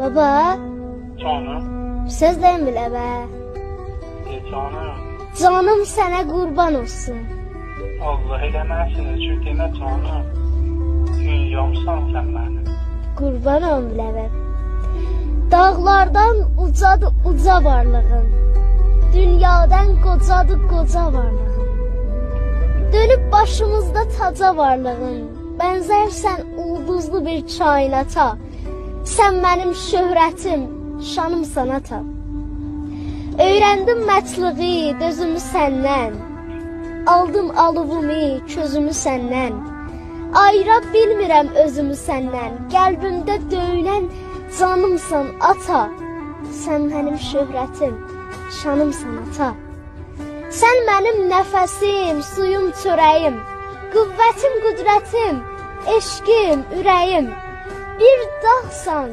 Baba, Canım. söz demirlə bə. E canım. Canım sənə qurban olsun. Allah eləməsin. Çünki demə canım. Dünyamsan sen benim. Qurban olum biləvə. Dağlardan ucadır uca varlığın. Dünyadan qocadır qoca varlığın. Dönüp başımızda taca varlığın. Bənzərsən ulduzlu bir kainata. Sən mənim şöhrətim, şanım sanata. Öyrəndim mətluği, dözümü səndən. Aldım alovumi, közümü səndən. Ayıra bilmirəm özümü səndən. Qəlbimdə döyünən canımsan ata. Sən mənim şöhrətim, şanımsan ata. Sən mənim nəfəsim, suyum, çörəyim, qüvvətim, qüdrətim, eşqim, ürəyim. Bir dağsan,